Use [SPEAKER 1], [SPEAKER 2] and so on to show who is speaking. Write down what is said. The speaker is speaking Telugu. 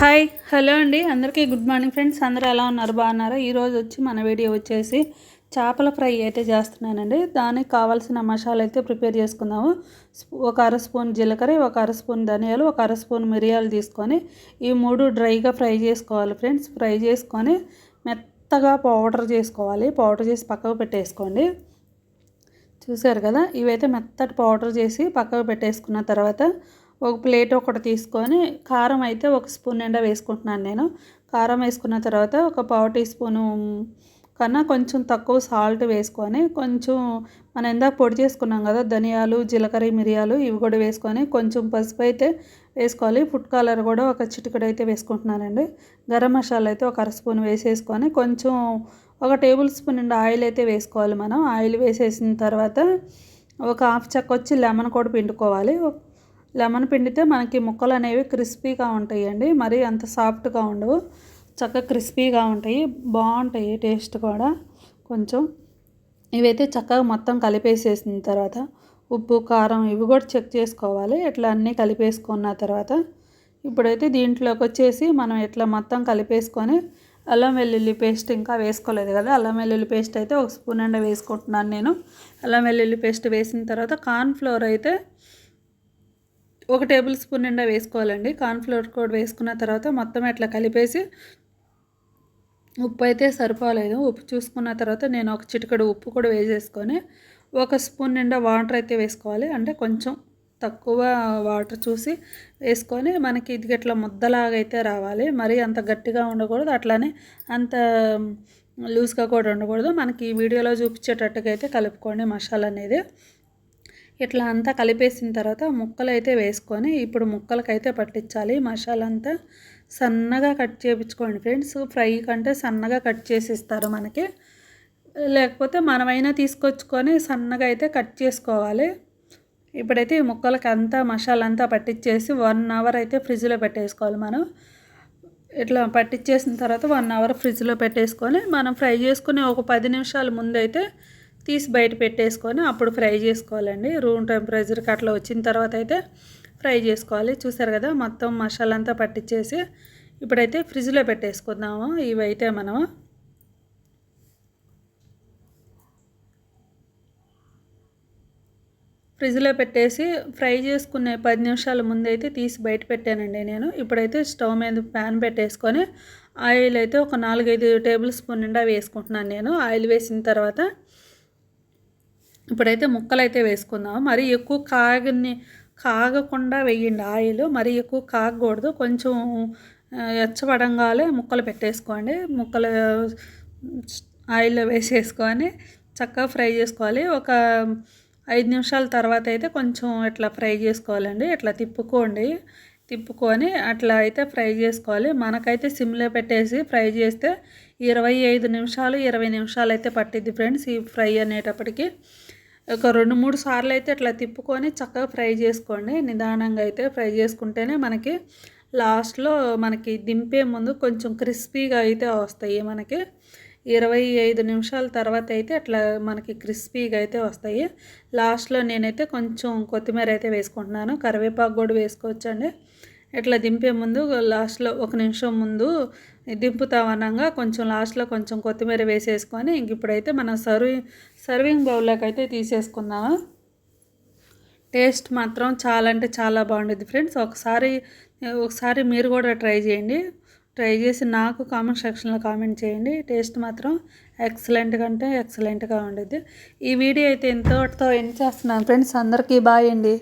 [SPEAKER 1] హాయ్ హలో అండి. అందరికీ గుడ్ మార్నింగ్ ఫ్రెండ్స్. అందరూ ఎలా ఉన్నారు? బాగున్నారా? ఈరోజు వచ్చి మన వీడియో వచ్చేసి చేపల ఫ్రై అయితే చేస్తున్నానండి. దానికి కావాల్సిన మసాలా అయితే ప్రిపేర్ చేసుకుందాము. ఒక అర స్పూన్ జీలకర్ర ఒక అర స్పూన్ ధనియాలు ఒక అర స్పూన్ మిరియాలు తీసుకొని ఈ మూడు డ్రైగా ఫ్రై చేసుకోవాలి ఫ్రెండ్స్. ఫ్రై చేసుకొని మెత్తగా పౌడర్ చేసుకోవాలి. పౌడర్ చేసి పక్కకు పెట్టేసుకోండి. చూసారు కదా? ఇవైతే మెత్తటి పౌడర్ చేసి పక్కకు పెట్టేసుకున్న తర్వాత ఒక ప్లేట్ ఒకటి తీసుకొని కారం అయితే ఒక స్పూన్ నిండా వేసుకుంటున్నాను నేను. కారం వేసుకున్న తర్వాత ఒక పావు టీ స్పూను కన్నా కొంచెం తక్కువ సాల్ట్ వేసుకొని కొంచెం మనం ఇందాక పొడి చేసుకున్నాం కదా ధనియాలు జీలకర్ర మిరియాలు ఇవి కూడా వేసుకొని కొంచెం పసుపు అయితే వేసుకోవాలి. ఫుడ్ కలర్ కూడా ఒక చిటికెడు అయితే వేసుకుంటున్నానండి. గరం మసాలా అయితే ఒక అర స్పూన్ వేసేసుకొని కొంచెం ఒక టేబుల్ స్పూన్ నిండా ఆయిల్ అయితే వేసుకోవాలి మనం. ఆయిల్ వేసేసిన తర్వాత ఒక హాఫ్ చెక్క వచ్చి లెమన్ కూడా పిండుకోవాలి. లెమన్ పిండితే మనకి ముక్కలు అనేవి క్రిస్పీగా ఉంటాయండి. మరి అంత సాఫ్ట్గా ఉండవు. చక్కగా క్రిస్పీగా ఉంటాయి. బాగుంటాయి టేస్ట్ కూడా. కొంచెం ఇవైతే చక్కగా మొత్తం కలిపేసేసిన తర్వాత ఉప్పు కారం ఇవి కూడా చెక్ చేసుకోవాలి. ఇట్లా అన్నీ కలిపేసుకున్న తర్వాత ఇప్పుడైతే దీంట్లోకి వచ్చేసి మనం ఇట్లా మొత్తం కలిపేసుకొని అల్లం వెల్లుల్లి పేస్ట్ ఇంకా వేసుకోలేదు కదా. అల్లం వెల్లుల్లి పేస్ట్ అయితే ఒక స్పూన్ అండ వేసుకుంటున్నాను నేను. అల్లం వెల్లుల్లి పేస్ట్ వేసిన తర్వాత కార్న్ ఫ్లోర్ అయితే ఒక టేబుల్ స్పూన్ నిండా వేసుకోవాలండి. కార్న్ఫ్లోర్ కూడా వేసుకున్న తర్వాత మొత్తం ఇట్లా కలిపేసి ఉప్పు అయితే సరిపోలేదు. ఉప్పు చూసుకున్న తర్వాత నేను ఒక చిటికడు ఉప్పు కూడా వేసేసుకొని ఒక స్పూన్ నిండా వాటర్ అయితే వేసుకోవాలి. అంటే కొంచెం తక్కువ వాటర్ చూసి వేసుకొని మనకి ఇది ఇట్లా ముద్దలాగా అయితే రావాలి. మరి అంత గట్టిగా ఉండకూడదు. అట్లానే అంత లూజ్గా కూడా ఉండకూడదు. మనకి ఈ వీడియోలో చూపించేటట్టుగా అయితే కలుపుకోండి మసాలా అనేది. ఇట్లా అంతా కలిపేసిన తర్వాత ముక్కలు అయితే వేసుకొని ఇప్పుడు ముక్కలకైతే పట్టించాలి. మసాలా అంతా సన్నగా కట్ చేయించుకోండి ఫ్రెండ్స్. ఫ్రై కంటే సన్నగా కట్ చేసి ఇస్తారు మనకి. లేకపోతే మనమైనా తీసుకొచ్చుకొని సన్నగా అయితే కట్ చేసుకోవాలి. ఇప్పుడైతే ఈ ముక్కలకి అంతా మసాలా అంతా పట్టించేసి వన్ అవర్ అయితే ఫ్రిడ్జ్లో పెట్టేసుకోవాలి మనం. ఇట్లా పట్టించేసిన తర్వాత వన్ అవర్ ఫ్రిడ్జ్లో పెట్టేసుకొని మనం ఫ్రై చేసుకుని ఒక పది నిమిషాల ముందైతే తీసి బయట పెట్టేసుకొని అప్పుడు ఫ్రై చేసుకోవాలండి. రూమ్ టెంపరేచర్కి అట్లా వచ్చిన తర్వాత అయితే ఫ్రై చేసుకోవాలి. చూసారు కదా మొత్తం మసాలా అంతా పట్టించేసి ఇప్పుడైతే ఫ్రిడ్జ్లో పెట్టేసుకుందాము. ఇవైతే మనం ఫ్రిడ్జ్లో పెట్టేసి ఫ్రై చేసుకునే పది నిమిషాల ముందైతే తీసి బయట పెట్టానండి నేను. ఇప్పుడైతే స్టవ్ మీద ప్యాన్ పెట్టేసుకొని ఆయిల్ అయితే ఒక నాలుగైదు టేబుల్ స్పూన్ నిండా వేసుకుంటున్నాను నేను. ఆయిల్ వేసిన తర్వాత ఇప్పుడైతే ముక్కలు అయితే వేసుకుందాం. మరి ఎక్కువ కాగని కాగకుండా వేయండి ఆయిల్. మరి ఎక్కువ కాగకూడదు. కొంచెం ఎచ్చబడంగానే ముక్కలు పెట్టేసుకోండి. ముక్కలు ఆయిల్లో వేసేసుకొని చక్కగా ఫ్రై చేసుకోవాలి. ఒక ఐదు నిమిషాల తర్వాత అయితే కొంచెం ఇట్లా ఫ్రై చేసుకోవాలండి. ఇట్లా తిప్పుకోండి. తిప్పుకొని అట్లా అయితే ఫ్రై చేసుకోవాలి. మనకైతే సిమ్లో పెట్టేసి ఫ్రై చేస్తే ఇరవై ఐదు నిమిషాలు ఇరవై నిమిషాలు అయితే పట్టిద్ది ఫ్రెండ్స్ ఈ ఫ్రై అనేటప్పటికి. ఒక రెండు మూడు సార్లు అయితే ఇట్లా తిప్పుకొని చక్కగా ఫ్రై చేసుకోండి. నిదానంగా అయితే ఫ్రై చేసుకుంటేనే మనకి లాస్ట్లో మనకి దింపే ముందు కొంచెం క్రిస్పీగా అయితే వస్తాయి. మనకి ఇరవై ఐదు నిమిషాల తర్వాత అయితే అట్లా మనకి క్రిస్పీగా అయితే వస్తాయి. లాస్ట్లో నేనైతే కొంచెం కొత్తిమీర అయితే వేసుకుంటున్నాను. కరివేపాకు కూడా వేసుకోవచ్చండి. ఇట్లా దింపే ముందు లాస్ట్లో ఒక నిమిషం ముందు దింపుతామనగా కొంచెం లాస్ట్లో కొంచెం కొత్తిమీర వేసేసుకొని ఇంక ఇప్పుడైతే మనం సర్వింగ్ సర్వింగ్ బౌల్లోకి అయితే తీసేసుకుందాము. టేస్ట్ మాత్రం చాలా అంటే చాలా బాగుంటుంది ఫ్రెండ్స్. ఒకసారి ఒకసారి మీరు కూడా ట్రై చేయండి. ట్రై చేసి నాకు కామెంట్ సెక్షన్లో కామెంట్ చేయండి. టేస్ట్ మాత్రం ఎక్సలెంట్ కంటే ఎక్సలెంట్గా ఉండేది ఈ వీడియో అయితే ఇంతటితో ఎండ్ చేస్తున్నాను. ఫ్రెండ్స్ అందరికీ బాయ్ అండి.